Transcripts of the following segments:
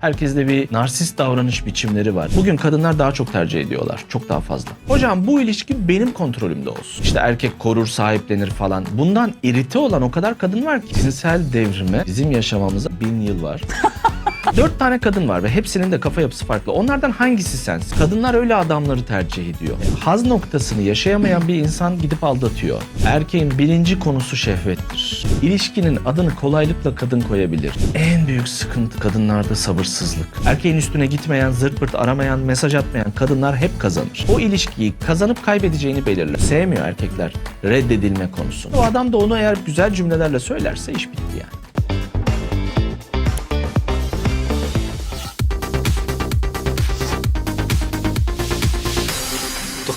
Herkeste bir narsist davranış biçimleri var. Bugün kadınlar daha çok tercih ediyorlar. Çok daha fazla. Hocam bu ilişki benim kontrolümde olsun. İşte erkek korur, sahiplenir falan. Bundan irite olan o kadar kadın var ki. Cinsel devrime bizim yaşamamıza bin yıl var. Dört tane kadın var ve hepsinin de kafa yapısı farklı. Onlardan hangisi sensin? Kadınlar öyle adamları tercih ediyor. Haz noktasını yaşayamayan bir insan gidip aldatıyor. Erkeğin birinci konusu şehvettir. İlişkinin adını kolaylıkla kadın koyabilir. En büyük sıkıntı kadınlarda sabırsızlık. Erkeğin üstüne gitmeyen, zırt pırt aramayan, mesaj atmayan kadınlar hep kazanır. O ilişkiyi kazanıp kaybedeceğini belirler. Sevmiyor erkekler reddedilme konusunu. O adam da onu eğer güzel cümlelerle söylerse iş bitti yani.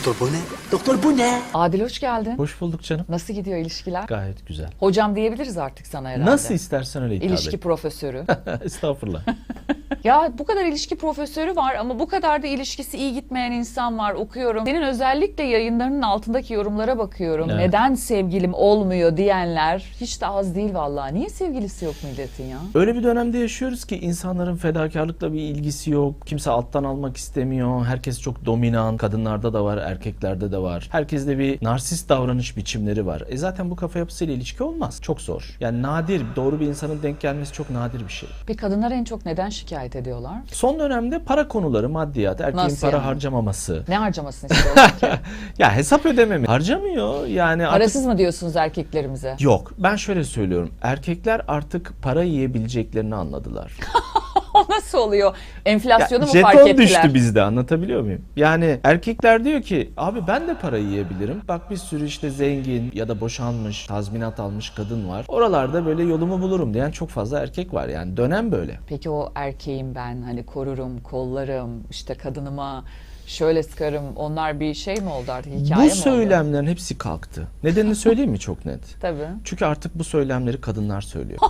Doktor bu ne? Doktor bu ne? Adil hoş geldin. Hoş bulduk canım. Nasıl gidiyor ilişkiler? Gayet güzel. Hocam diyebiliriz artık sana herhalde. Nasıl istersen öyle hitap İlişki et. profesörü. Estağfurullah. ya bu kadar ilişki profesörü var ama bu kadar da ilişkisi iyi gitmeyen insan var. Okuyorum. Senin özellikle yayınlarının altındaki yorumlara bakıyorum. Evet. Neden sevgilim olmuyor diyenler hiç de az değil vallahi. Niye sevgilisi yok milletin ya? Öyle bir dönemde yaşıyoruz ki insanların fedakarlıkla bir ilgisi yok. Kimse alttan almak istemiyor. Herkes çok dominant. Kadınlarda da var, erkeklerde de var. Herkeste bir narsist davranış biçimleri var. E zaten bu kafa yapısıyla ilişki olmaz. Çok zor. Yani nadir, doğru bir insanın denk gelmesi çok nadir bir şey. Bir kadınlar en çok neden şikayet ediyorlar? Son dönemde para konuları, maddiyat, erkeğin Nasıl para yani? harcamaması. Ne harcamasını istiyorlar ki? Ya hesap ödememi harcamıyor. Yani artık Parasız mı diyorsunuz erkeklerimize? Yok. Ben şöyle söylüyorum. Erkekler artık para yiyebileceklerini anladılar. O nasıl oluyor? Enflasyonu Ya, mu fark ettiler? düştü bizde anlatabiliyor muyum? Yani erkekler diyor ki abi ben de para yiyebilirim. Bak bir sürü işte zengin ya da boşanmış, tazminat almış kadın var. Oralarda böyle yolumu bulurum diyen çok fazla erkek var yani. Dönem böyle. Peki o erkeğim ben hani korurum, kollarım, işte kadınıma şöyle sıkarım. Onlar bir şey mi oldu artık hikaye bu mi oldu? söylemlerin hepsi kalktı. Nedenini söyleyeyim mi çok net? Tabii. Çünkü artık bu söylemleri kadınlar söylüyor.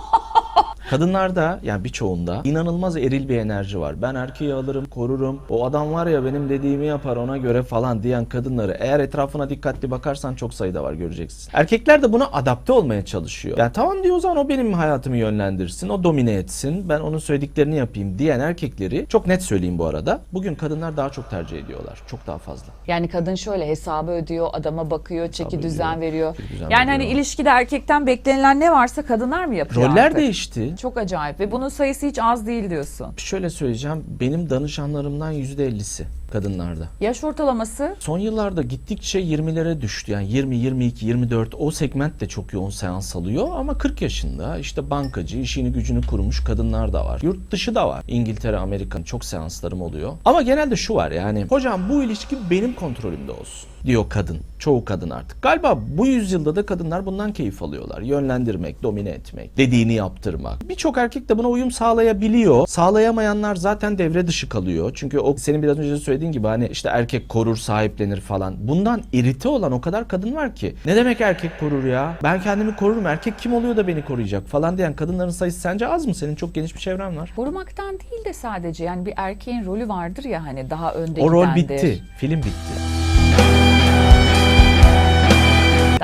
Kadınlarda yani birçoğunda inanılmaz eril bir enerji var. Ben erkeği alırım, korurum. O adam var ya benim dediğimi yapar ona göre falan diyen kadınları eğer etrafına dikkatli bakarsan çok sayıda var göreceksin. Erkekler de buna adapte olmaya çalışıyor. Yani tamam diyor o zaman o benim hayatımı yönlendirsin, o domine etsin, ben onun söylediklerini yapayım diyen erkekleri çok net söyleyeyim bu arada. Bugün kadınlar daha çok tercih ediyorlar. Çok daha fazla. Yani kadın şöyle hesabı ödüyor, adama bakıyor, çeki Hesabı düzen ödüyor, veriyor. çeki düzen yani hani veriyor. ilişkide erkekten beklenilen ne varsa kadınlar mı yapıyor Roller artık? değişti. Çok acayip ve bunun sayısı hiç az değil diyorsun. Şöyle söyleyeceğim. Benim danışanlarımdan %50'si kadınlarda. Yaş ortalaması Son yıllarda gittikçe 20'lere düştü. Yani 20, 22, 24 o segment de çok yoğun seans alıyor ama 40 yaşında işte bankacı, işini gücünü kurmuş kadınlar da var. Yurt dışı da var. İngiltere, Amerika'nın çok seanslarım oluyor. Ama genelde şu var yani hocam bu ilişki benim kontrolümde olsun diyor kadın. Çoğu kadın artık. Galiba bu yüzyılda da kadınlar bundan keyif alıyorlar. Yönlendirmek, domine etmek, dediğini yaptırmak. Birçok erkek de buna uyum sağlayabiliyor. Sağlayamayanlar zaten devre dışı kalıyor. Çünkü o senin biraz önce söylediğin gibi hani işte erkek korur, sahiplenir falan. Bundan irite olan o kadar kadın var ki. Ne demek erkek korur ya? Ben kendimi korurum. Erkek kim oluyor da beni koruyacak falan diyen kadınların sayısı sence az mı? Senin çok geniş bir çevren var. korumaktan değil de sadece yani bir erkeğin rolü vardır ya hani daha önde O rol gidendir. bitti. Film bitti.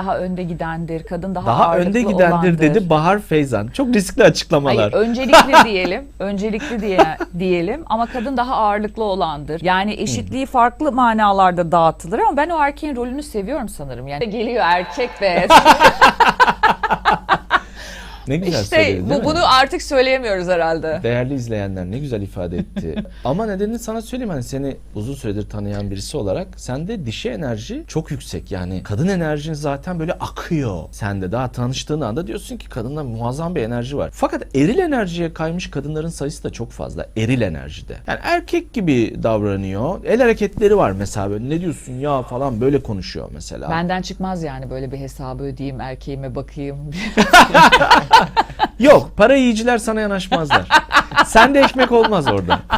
Daha önde gidendir, kadın daha, Daha önde gidendir olandır. dedi Bahar Feyzan. Çok riskli açıklamalar. Hayır, öncelikli diyelim. Öncelikli diye diyelim ama kadın daha ağırlıklı olandır. Yani eşitliği farklı manalarda dağıtılır ama ben o erkeğin rolünü seviyorum sanırım. Yani geliyor erkek be. Ne güzel işte söyledi değil bu mi? bunu artık söyleyemiyoruz herhalde. Değerli izleyenler ne güzel ifade etti. Ama nedenini sana söyleyeyim hani seni uzun süredir tanıyan birisi olarak sende dişi enerji çok yüksek. Yani kadın enerjin zaten böyle akıyor. Sende daha tanıştığın anda diyorsun ki kadında muazzam bir enerji var. Fakat eril enerjiye kaymış kadınların sayısı da çok fazla. Eril enerjide. Yani erkek gibi davranıyor. El hareketleri var mesela böyle ne diyorsun ya falan böyle konuşuyor mesela. Benden çıkmaz yani böyle bir hesabı ödeyeyim, erkeğime bakayım. Yok para yiyiciler sana yanaşmazlar. Sende ekmek olmaz orada.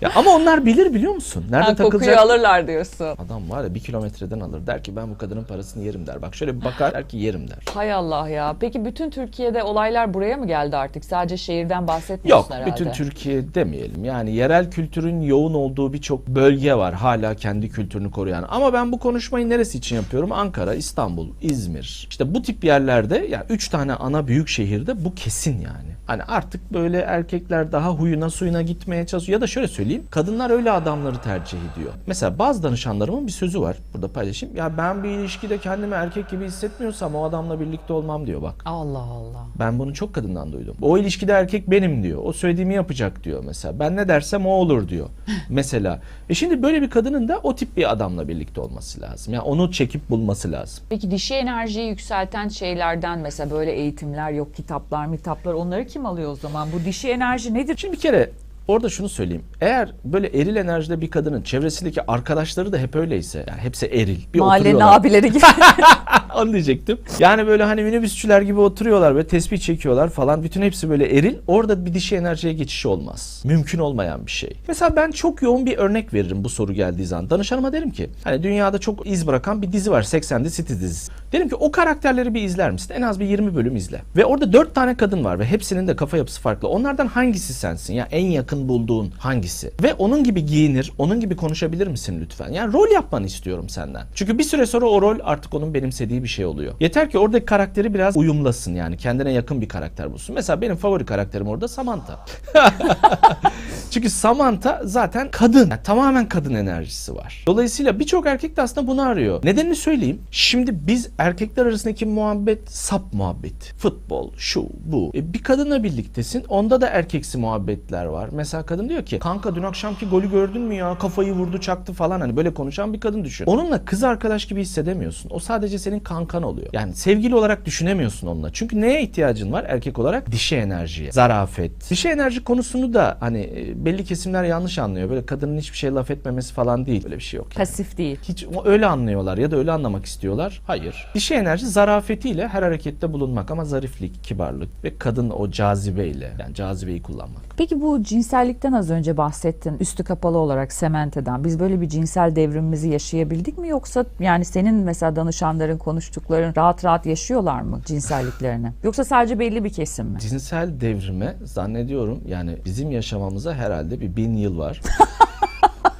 ya ama onlar bilir biliyor musun? Nerede Ha, kokuyu takılacak? alırlar diyorsun. Adam var ya bir kilometreden alır. Der ki ben bu kadının parasını yerim der. Bak şöyle bir bakar der ki yerim der. Hay Allah ya. Peki bütün Türkiye'de olaylar buraya mı geldi artık? Sadece şehirden bahsetmiyorsun Yok herhalde. bütün Türkiye demeyelim. Yani yerel kültürün yoğun olduğu birçok bölge var. Hala kendi kültürünü koruyan. Ama ben bu konuşmayı neresi için yapıyorum? Ankara, İstanbul, İzmir. İşte bu tip yerlerde ya üç tane ana büyük şehirde bu kesin yani. Hani artık böyle erkekler daha huyuna suyuna gitmeye çalışıyor. Ya da şöyle söyleyeyim. Kadınlar öyle adamları tercih ediyor. Mesela bazı danışanlarımın bir sözü var. Burada paylaşayım. Ya ben bir ilişkide kendimi erkek gibi hissetmiyorsam o adamla birlikte olmam diyor bak. Allah Allah. Ben bunu çok kadından duydum. O ilişkide erkek benim diyor. O söylediğimi yapacak diyor mesela. Ben ne dersem o olur diyor. mesela. E şimdi böyle bir kadının da o tip bir adamla birlikte olması lazım. Yani onu çekip bulması lazım. Peki dişi enerjiyi yükselten şeylerden mesela böyle eğitimler yok kitaplar mitaplar onları kim alıyor o zaman? Bu dişi enerji nedir? Şimdi bir kere orada şunu söyleyeyim. Eğer böyle eril enerjide bir kadının çevresindeki arkadaşları da hep öyleyse, yani hepsi eril. Bir Mahallenin abileri gibi. Onu diyecektim. Yani böyle hani minibüsçüler gibi oturuyorlar ve tespih çekiyorlar falan. Bütün hepsi böyle eril. Orada bir dişi enerjiye geçiş olmaz. Mümkün olmayan bir şey. Mesela ben çok yoğun bir örnek veririm bu soru geldiği zaman. Danışanıma derim ki hani dünyada çok iz bırakan bir dizi var. 80'de City dizisi. Derim ki o karakterleri bir izler misin? En az bir 20 bölüm izle. Ve orada 4 tane kadın var ve hepsinin de kafa yapısı farklı. Onlardan hangisi sensin? Ya en yakın bulduğun hangisi? Ve onun gibi giyinir, onun gibi konuşabilir misin lütfen? Yani rol yapmanı istiyorum senden. Çünkü bir süre sonra o rol artık onun benimsediği bir şey oluyor. Yeter ki oradaki karakteri biraz uyumlasın yani kendine yakın bir karakter bulsun. Mesela benim favori karakterim orada Samantha. Çünkü Samantha zaten kadın. Yani tamamen kadın enerjisi var. Dolayısıyla birçok erkek de aslında bunu arıyor. Nedenini söyleyeyim. Şimdi biz erkekler arasındaki muhabbet sap muhabbeti. Futbol, şu, bu. E, bir kadınla birliktesin. Onda da erkeksi muhabbetler var. Mesela kadın diyor ki kanka dün akşamki golü gördün mü ya? Kafayı vurdu çaktı falan. Hani böyle konuşan bir kadın düşün. Onunla kız arkadaş gibi hissedemiyorsun. O sadece senin kankan oluyor. Yani sevgili olarak düşünemiyorsun onunla. Çünkü neye ihtiyacın var erkek olarak? Dişi enerjiye, zarafet. Dişi enerji konusunu da hani e, belli kesimler yanlış anlıyor. Böyle kadının hiçbir şey laf etmemesi falan değil. Böyle bir şey yok. Yani. Pasif değil. Hiç öyle anlıyorlar ya da öyle anlamak istiyorlar. Hayır. Dişi enerji zarafetiyle her harekette bulunmak ama zariflik, kibarlık ve kadın o cazibeyle yani cazibeyi kullanmak. Peki bu cinsellikten az önce bahsettin. Üstü kapalı olarak sementeden. Biz böyle bir cinsel devrimimizi yaşayabildik mi yoksa yani senin mesela danışanların konuştukların rahat rahat yaşıyorlar mı cinselliklerini? Yoksa sadece belli bir kesim mi? Cinsel devrime zannediyorum yani bizim yaşamamıza herhalde bir bin yıl var.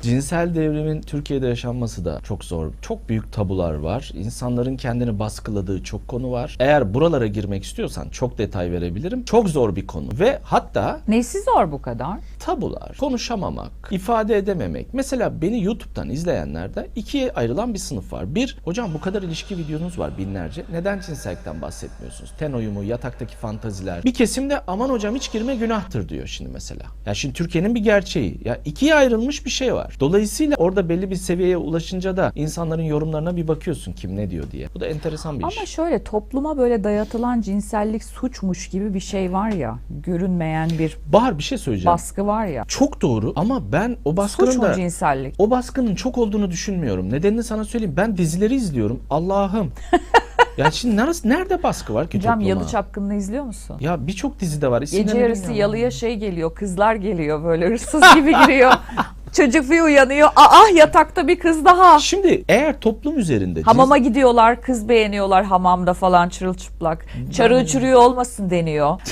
Cinsel devrimin Türkiye'de yaşanması da çok zor. Çok büyük tabular var. İnsanların kendini baskıladığı çok konu var. Eğer buralara girmek istiyorsan çok detay verebilirim. Çok zor bir konu. Ve hatta Nesi zor bu kadar? tabular, konuşamamak, ifade edememek. Mesela beni YouTube'dan izleyenlerde ikiye ayrılan bir sınıf var. Bir, hocam bu kadar ilişki videonuz var binlerce. Neden cinsellikten bahsetmiyorsunuz? Ten uyumu, yataktaki fantaziler. Bir kesim de aman hocam hiç girme günahtır diyor şimdi mesela. Ya şimdi Türkiye'nin bir gerçeği. Ya ikiye ayrılmış bir şey var. Dolayısıyla orada belli bir seviyeye ulaşınca da insanların yorumlarına bir bakıyorsun kim ne diyor diye. Bu da enteresan bir iş. Ama şöyle topluma böyle dayatılan cinsellik suçmuş gibi bir şey var ya. Görünmeyen bir Bahar bir şey söyleyeceğim. baskı var ya. Çok doğru ama ben o baskının Suç da cinsellik? O baskının çok olduğunu düşünmüyorum. Nedenini sana söyleyeyim. Ben dizileri izliyorum. Allah'ım. ya şimdi neresi, nerede baskı var ki Hocam topluma? Yalı Çapkını'nı izliyor musun? Ya birçok dizide var. Gece yarısı bilmiyorum. yalıya şey geliyor, kızlar geliyor böyle hırsız gibi giriyor. Çocuk bir uyanıyor. Aa yatakta bir kız daha. Şimdi eğer toplum üzerinde Hamama gidiyorlar, kız beğeniyorlar hamamda falan çırılçıplak. Çarığı çürüyor olmasın deniyor.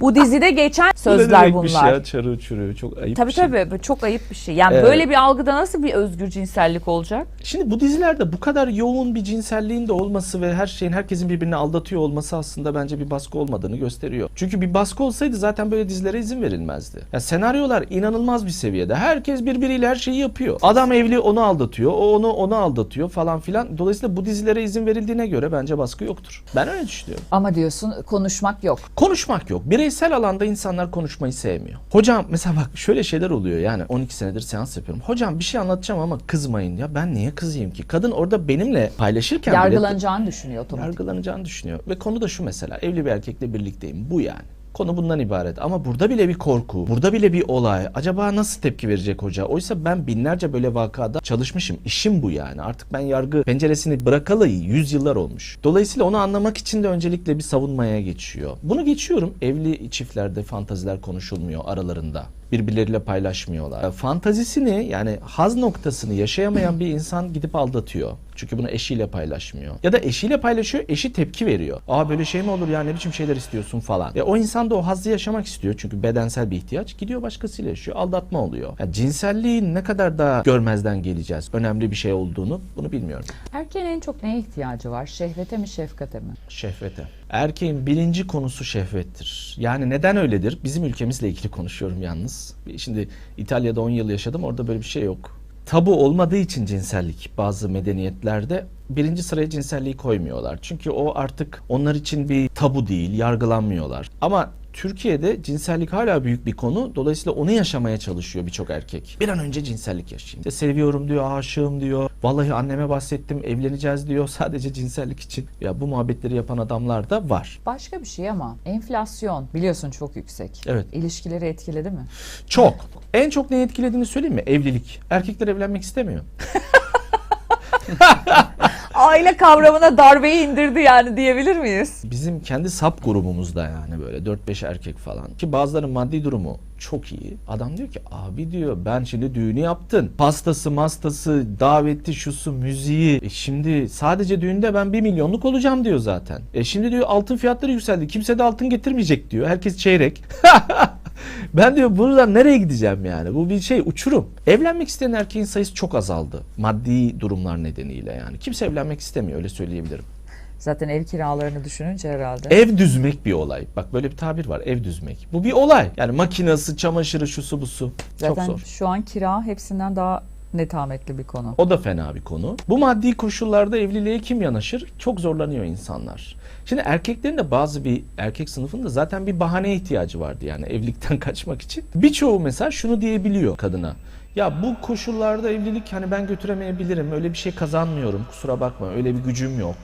Bu dizide geçen cins- Bu sözler demekmiş bunlar. Ya, çarı çürüyor. Çok ayıp Tabii bir şey. tabii çok ayıp bir şey. Yani Evet. böyle bir algıda nasıl bir özgür cinsellik olacak? Şimdi bu dizilerde bu kadar yoğun bir cinselliğin de olması ve her şeyin herkesin birbirini aldatıyor olması aslında bence bir baskı olmadığını gösteriyor. Çünkü bir baskı olsaydı zaten böyle dizilere izin verilmezdi. Ya senaryolar inanılmaz bir seviyede. Herkes birbiriyle her şeyi yapıyor. Adam evli onu aldatıyor, o onu onu aldatıyor falan filan. Dolayısıyla bu dizilere izin verildiğine göre bence baskı yoktur. Ben öyle düşünüyorum. Ama diyorsun konuşmak yok. Konuşmak yok. Bireysel alanda insanlar konuşmayı sevmiyor. Hocam mesela bak şöyle şeyler oluyor yani 12 senedir seans yapıyorum. Hocam bir şey anlatacağım ama kızmayın. Ya ben niye kızayım ki? Kadın orada benimle paylaşırken bile Yargılanacağını düşünüyor otomatik. yargılanacağını düşünüyor. Ve konu da şu mesela evli bir erkekle birlikteyim. Bu yani. Konu bundan ibaret ama burada bile bir korku, burada bile bir olay. Acaba nasıl tepki verecek hoca? Oysa ben binlerce böyle vakada çalışmışım. İşim bu yani. Artık ben yargı penceresini bırakalı yüzyıllar olmuş. Dolayısıyla onu anlamak için de öncelikle bir savunmaya geçiyor. Bunu geçiyorum. Evli çiftlerde fantaziler konuşulmuyor aralarında birbirleriyle paylaşmıyorlar. Fantazisini yani haz noktasını yaşayamayan bir insan gidip aldatıyor. Çünkü bunu eşiyle paylaşmıyor. Ya da eşiyle paylaşıyor, eşi tepki veriyor. Aa böyle şey mi olur ya ne biçim şeyler istiyorsun falan. Ya o insan da o hazzı yaşamak istiyor çünkü bedensel bir ihtiyaç. Gidiyor başkasıyla yaşıyor. Aldatma oluyor. Ya cinselliğin ne kadar da görmezden geleceğiz. Önemli bir şey olduğunu bunu bilmiyorum. Erkeğin en çok neye ihtiyacı var? Şehvete mi şefkate mi? Şehvete. Erkeğin birinci konusu şehvettir. Yani neden öyledir? Bizim ülkemizle ilgili konuşuyorum yalnız. Şimdi İtalya'da 10 yıl yaşadım orada böyle bir şey yok. Tabu olmadığı için cinsellik bazı medeniyetlerde birinci sıraya cinselliği koymuyorlar. Çünkü o artık onlar için bir tabu değil, yargılanmıyorlar. Ama Türkiye'de cinsellik hala büyük bir konu. Dolayısıyla onu yaşamaya çalışıyor birçok erkek. Bir an önce cinsellik yaşayayım. İşte seviyorum diyor, aşığım diyor. Vallahi anneme bahsettim, evleneceğiz diyor sadece cinsellik için. Ya bu muhabbetleri yapan adamlar da var. Başka bir şey ama enflasyon biliyorsun çok yüksek. Evet. İlişkileri etkiledi mi? Çok. En çok neyi etkilediğini söyleyeyim mi? Evlilik. Erkekler evlenmek istemiyor. Aile kavramına darbeyi indirdi yani diyebilir miyiz? Bizim kendi sap grubumuzda yani böyle 4-5 erkek falan. Ki bazılarının maddi durumu çok iyi. Adam diyor ki abi diyor ben şimdi düğünü yaptın. Pastası, mastası, daveti, şusu, müziği. E şimdi sadece düğünde ben 1 milyonluk olacağım diyor zaten. E şimdi diyor altın fiyatları yükseldi. Kimse de altın getirmeyecek diyor. Herkes çeyrek. ben diyor buradan nereye gideceğim yani? Bu bir şey uçurum. Evlenmek isteyen erkeğin sayısı çok azaldı. Maddi durumlar nedeniyle yani. Kimse evlenmek istemiyor öyle söyleyebilirim. Zaten ev kiralarını düşününce herhalde. Ev düzmek bir olay. Bak böyle bir tabir var. Ev düzmek. Bu bir olay. Yani makinası, çamaşırı, şusu, busu. Zaten Çok zor. şu an kira hepsinden daha netametli bir konu. O da fena bir konu. Bu maddi koşullarda evliliğe kim yanaşır? Çok zorlanıyor insanlar. Şimdi erkeklerin de bazı bir erkek sınıfında zaten bir bahaneye ihtiyacı vardı yani evlilikten kaçmak için. Birçoğu mesela şunu diyebiliyor kadına. Ya bu koşullarda evlilik hani ben götüremeyebilirim. Öyle bir şey kazanmıyorum. Kusura bakma. Öyle bir gücüm yok.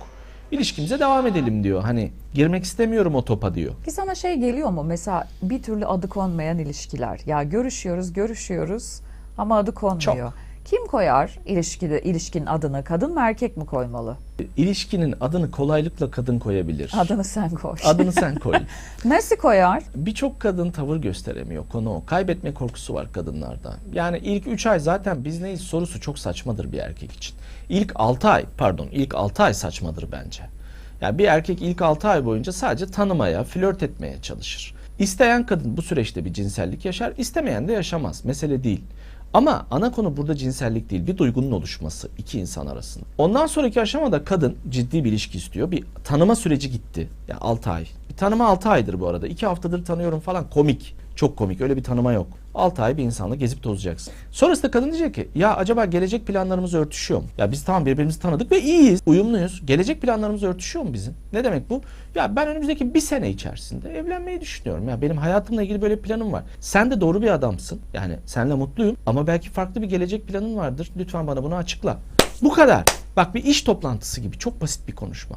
İlişkimize devam edelim diyor. Hani girmek istemiyorum o topa diyor. Ki sana şey geliyor mu mesela bir türlü adı konmayan ilişkiler. Ya görüşüyoruz görüşüyoruz ama adı konmuyor. Çok. Kim koyar ilişkide ilişkinin adını? Kadın mı erkek mi koymalı? İlişkinin adını kolaylıkla kadın koyabilir. Adını sen koy. Adını sen koy. Nasıl koyar? Birçok kadın tavır gösteremiyor konu o. Kaybetme korkusu var kadınlarda. Yani ilk 3 ay zaten biz neyiz sorusu çok saçmadır bir erkek için. İlk 6 ay pardon ilk 6 ay saçmadır bence. Yani bir erkek ilk 6 ay boyunca sadece tanımaya, flört etmeye çalışır. İsteyen kadın bu süreçte bir cinsellik yaşar, istemeyen de yaşamaz. Mesele değil. Ama ana konu burada cinsellik değil, bir duygunun oluşması iki insan arasında. Ondan sonraki aşamada kadın ciddi bir ilişki istiyor. Bir tanıma süreci gitti. Yani 6 ay. Bir tanıma 6 aydır bu arada. 2 haftadır tanıyorum falan komik. Çok komik. Öyle bir tanıma yok. 6 ay bir insanla gezip tozacaksın. Sonrasında kadın diyecek ki ya acaba gelecek planlarımız örtüşüyor mu? Ya biz tamam birbirimizi tanıdık ve iyiyiz, uyumluyuz. Gelecek planlarımız örtüşüyor mu bizim? Ne demek bu? Ya ben önümüzdeki bir sene içerisinde evlenmeyi düşünüyorum. Ya benim hayatımla ilgili böyle planım var. Sen de doğru bir adamsın. Yani seninle mutluyum ama belki farklı bir gelecek planın vardır. Lütfen bana bunu açıkla. Bu kadar. Bak bir iş toplantısı gibi çok basit bir konuşma.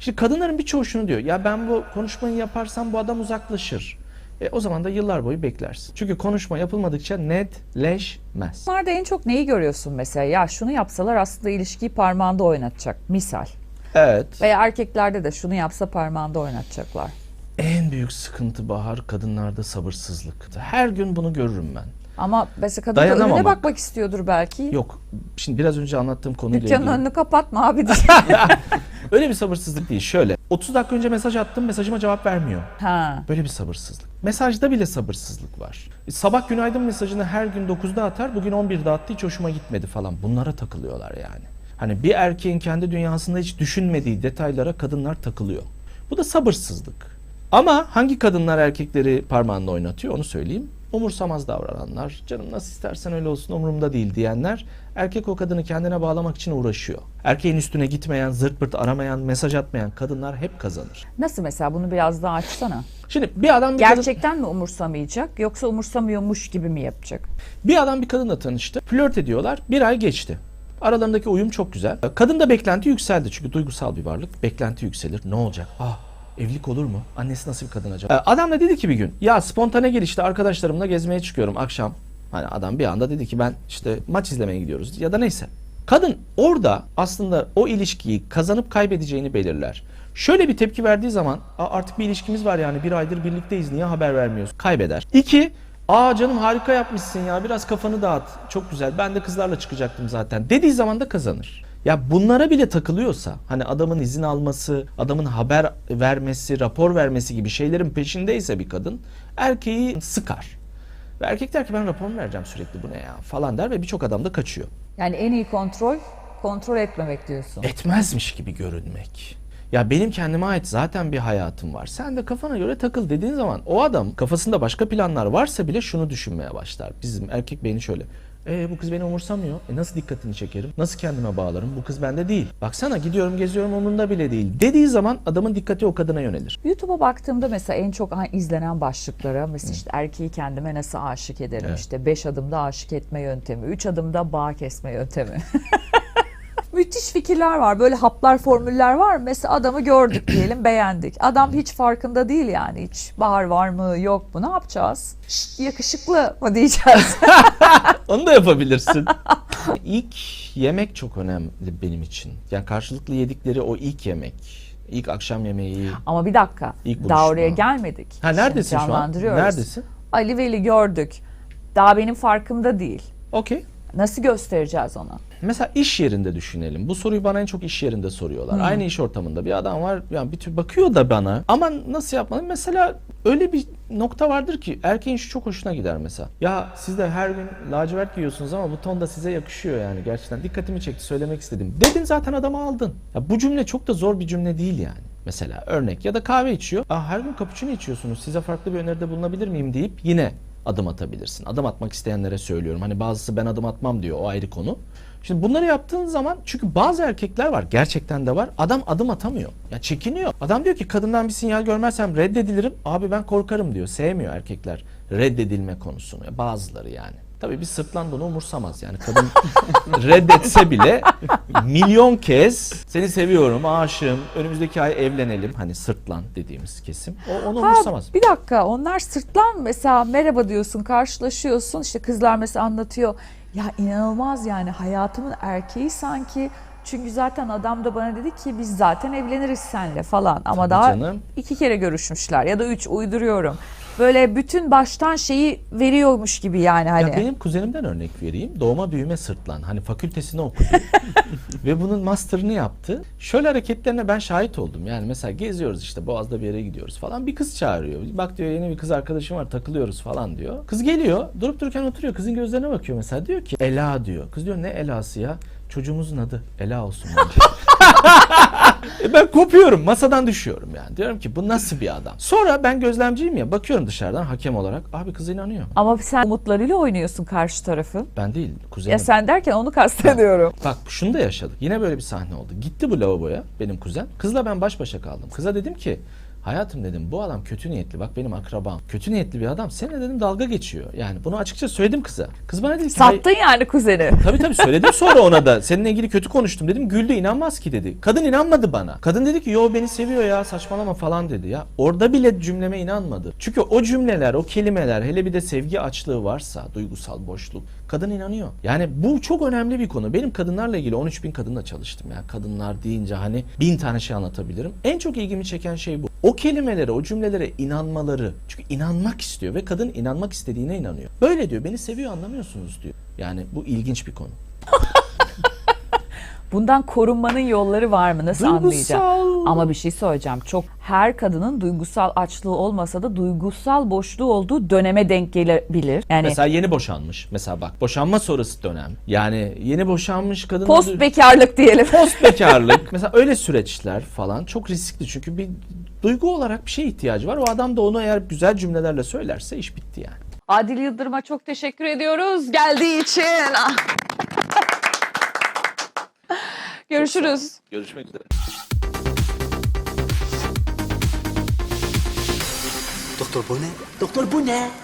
Şimdi kadınların birçoğu şunu diyor. Ya ben bu konuşmayı yaparsam bu adam uzaklaşır. E, o zaman da yıllar boyu beklersin. Çünkü konuşma yapılmadıkça netleşmez. Bunlarda en çok neyi görüyorsun mesela? Ya şunu yapsalar aslında ilişkiyi parmağında oynatacak. Misal. Evet. Veya erkeklerde de şunu yapsa parmağında oynatacaklar. En büyük sıkıntı Bahar kadınlarda sabırsızlık. Her gün bunu görürüm ben. Ama mesela kadın da önüne bakmak istiyordur belki. Yok. Şimdi biraz önce anlattığım konuyla Dükkanın ilgili. önünü kapatma abi diye. Öyle bir sabırsızlık değil. Şöyle. 30 dakika önce mesaj attım mesajıma cevap vermiyor. ha. Böyle bir sabırsızlık. Mesajda bile sabırsızlık var. E, Sabah günaydın mesajını her gün 9'da atar, bugün 11'de attı hiç hoşuma gitmedi falan. Bunlara takılıyorlar yani. Hani bir erkeğin kendi dünyasında hiç düşünmediği detaylara kadınlar takılıyor. Bu da sabırsızlık. Ama hangi kadınlar erkekleri parmağında oynatıyor onu söyleyeyim. Umursamaz davrananlar, canım nasıl istersen öyle olsun umurumda değil diyenler erkek o kadını kendine bağlamak için uğraşıyor. Erkeğin üstüne gitmeyen, zırt pırt aramayan, mesaj atmayan kadınlar hep kazanır. Nasıl mesela bunu biraz daha açsana. Şimdi bir adam bir kadın... Gerçekten mi umursamayacak yoksa umursamıyormuş gibi mi yapacak? Bir adam bir kadınla tanıştı. Flört ediyorlar. Bir ay geçti. Aralarındaki uyum çok güzel. Kadın da beklenti yükseldi. Çünkü duygusal bir varlık. Beklenti yükselir. Ne olacak? Ah evlilik olur mu? Annesi nasıl bir kadın acaba? Ee, Adam da dedi ki bir gün ya spontane gelişte arkadaşlarımla gezmeye çıkıyorum akşam. Hani adam bir anda dedi ki ben işte maç izlemeye gidiyoruz ya da neyse. Kadın orada aslında o ilişkiyi kazanıp kaybedeceğini belirler. Şöyle bir tepki verdiği zaman "Aa, artık bir ilişkimiz var yani bir aydır birlikteyiz niye haber vermiyorsun? Kaybeder. İki, aa canım harika yapmışsın ya biraz kafanı dağıt çok güzel ben de kızlarla çıkacaktım zaten dediği zaman da kazanır. Ya bunlara bile takılıyorsa hani adamın izin alması, adamın haber vermesi, rapor vermesi gibi şeylerin peşindeyse bir kadın erkeği sıkar. Ve erkek der ki ben rapor vereceğim sürekli bu ne ya falan der ve birçok adam da kaçıyor. Yani en iyi kontrol kontrol etmemek diyorsun. Etmezmiş gibi görünmek. Ya benim kendime ait zaten bir hayatım var. Sen de kafana göre takıl dediğin zaman o adam kafasında başka planlar varsa bile şunu düşünmeye başlar. Bizim erkek beyni şöyle. E bu kız beni umursamıyor. E nasıl dikkatini çekerim? Nasıl kendime bağlarım? Bu kız bende değil. Baksana gidiyorum geziyorum umurunda bile değil. Dediği zaman adamın dikkati o kadına yönelir. YouTube'a baktığımda mesela en çok izlenen başlıklara mesela işte erkeği kendime nasıl aşık ederim Evet. işte 5 adımda aşık etme yöntemi, 3 adımda bağ kesme yöntemi. Müthiş fikirler var. Böyle haplar, formüller var. Mesela adamı gördük diyelim, beğendik. Adam hiç farkında değil yani. Hiç bahar var mı, yok mu? Ne yapacağız? Şşt, yakışıklı mı diyeceğiz? Onu da yapabilirsin. ilk yemek çok önemli benim için. Yani karşılıklı yedikleri o ilk yemek. ilk akşam yemeği. Ama bir dakika. İlk Daha buluşma. oraya gelmedik. Ha neredesin Şimdi şu an? canlandırıyoruz. Neredesin? Ali Veli gördük. Daha benim farkımda değil. Okey. Nasıl göstereceğiz ona? Mesela iş yerinde düşünelim. Bu soruyu bana en çok iş yerinde soruyorlar. Aynı iş ortamında bir adam var. Yani bir tür bakıyor da bana. Ama nasıl yapmalı? Mesela öyle bir nokta vardır ki erkeğin şu çok hoşuna gider mesela. Ya siz de her gün lacivert giyiyorsunuz ama bu ton da size yakışıyor yani gerçekten. Dikkatimi çekti söylemek istedim. Dedin zaten adamı aldın. Ya bu cümle çok da zor bir cümle değil yani. Mesela örnek ya da kahve içiyor. Aa, her gün cappuccino içiyorsunuz. Size farklı bir öneride bulunabilir miyim deyip yine adım atabilirsin. Adım atmak isteyenlere söylüyorum. Hani bazısı ben adım atmam diyor. O ayrı konu. Şimdi bunları yaptığın zaman çünkü bazı erkekler var gerçekten de var. Adam adım atamıyor. Ya çekiniyor. Adam diyor ki kadından bir sinyal görmezsem reddedilirim. Abi ben korkarım diyor. Sevmiyor erkekler reddedilme konusunu. Bazıları yani. Tabii bir sırtlan da onu umursamaz yani. Kadın reddetse bile milyon kez seni seviyorum, aşığım, önümüzdeki ay evlenelim. Hani sırtlan dediğimiz kesim. O onu Ha, umursamaz. bir dakika onlar sırtlan mesela merhaba diyorsun karşılaşıyorsun işte kızlar mesela anlatıyor. Ya inanılmaz yani hayatımın erkeği sanki çünkü zaten adam da bana dedi ki biz zaten evleniriz senle falan ama Tabii daha canım. iki kere görüşmüşler ya da üç uyduruyorum. Böyle bütün baştan şeyi veriyormuş gibi yani hani. Ya benim kuzenimden örnek vereyim. Doğma büyüme sırtlan. Hani fakültesini okudu. Ve bunun master'ını yaptı. Şöyle hareketlerine ben şahit oldum. Yani mesela geziyoruz işte Boğaz'da bir yere gidiyoruz falan. Bir kız çağırıyor. Bak diyor yeni bir kız arkadaşım var takılıyoruz falan diyor. Kız geliyor. Durup dururken oturuyor. Kızın gözlerine bakıyor mesela. Diyor ki Ela diyor. Kız diyor ne Ela'sı ya? Çocuğumuzun adı Ela olsun. E ben kopuyorum. Masadan düşüyorum yani. Diyorum ki bu nasıl bir adam? Sonra ben gözlemciyim ya. Bakıyorum dışarıdan hakem olarak. Abi kız inanıyor. Ama sen umutlarıyla oynuyorsun karşı tarafı. Ben değil. Kuzenim. Ya sen derken onu kastediyorum. Bak şunu da yaşadık. Yine böyle bir sahne oldu. Gitti bu lavaboya benim kuzen. Kızla ben baş başa kaldım. Kıza dedim ki hayatım dedim bu adam kötü niyetli. Bak benim akrabam. Kötü niyetli bir adam. Seninle dedim dalga geçiyor. Yani bunu açıkça söyledim kıza. Kız bana dedi ki. Sattın yani kuzeni. Tabii tabii söyledim sonra ona da. Seninle ilgili kötü konuştum dedim. Güldü inanmaz ki dedi. Kadın inanmadı bana. Kadın dedi ki yo beni seviyor ya saçmalama falan dedi ya. Orada bile cümleme inanmadı. Çünkü o cümleler, o kelimeler hele bir de sevgi açlığı varsa, duygusal boşluk. Kadın inanıyor. Yani bu çok önemli bir konu. Benim kadınlarla ilgili 13 bin kadınla çalıştım ya. Kadınlar deyince hani bin tane şey anlatabilirim. En çok ilgimi çeken şey bu. O kelimelere, o cümlelere inanmaları. Çünkü inanmak istiyor ve kadın inanmak istediğine inanıyor. Böyle diyor. Beni seviyor anlamıyorsunuz diyor. Yani bu ilginç bir konu. Bundan korunmanın yolları var mı? Nasıl Duygusal. anlayacağım? Ama bir şey söyleyeceğim. Çok her kadının duygusal açlığı olmasa da duygusal boşluğu olduğu döneme denk gelebilir. Yani Mesela yeni boşanmış. Mesela bak boşanma sonrası dönem. Yani yeni boşanmış kadın post bekarlık diyelim. post bekarlık. Mesela öyle süreçler falan çok riskli çünkü bir duygu olarak bir şeye ihtiyacı var. O adam da onu eğer güzel cümlelerle söylerse iş bitti yani. Adil Yıldırım'a çok teşekkür ediyoruz geldiği için. Görüşürüz. Görüşmek üzere. Doktor bu ne? Doktor bu ne?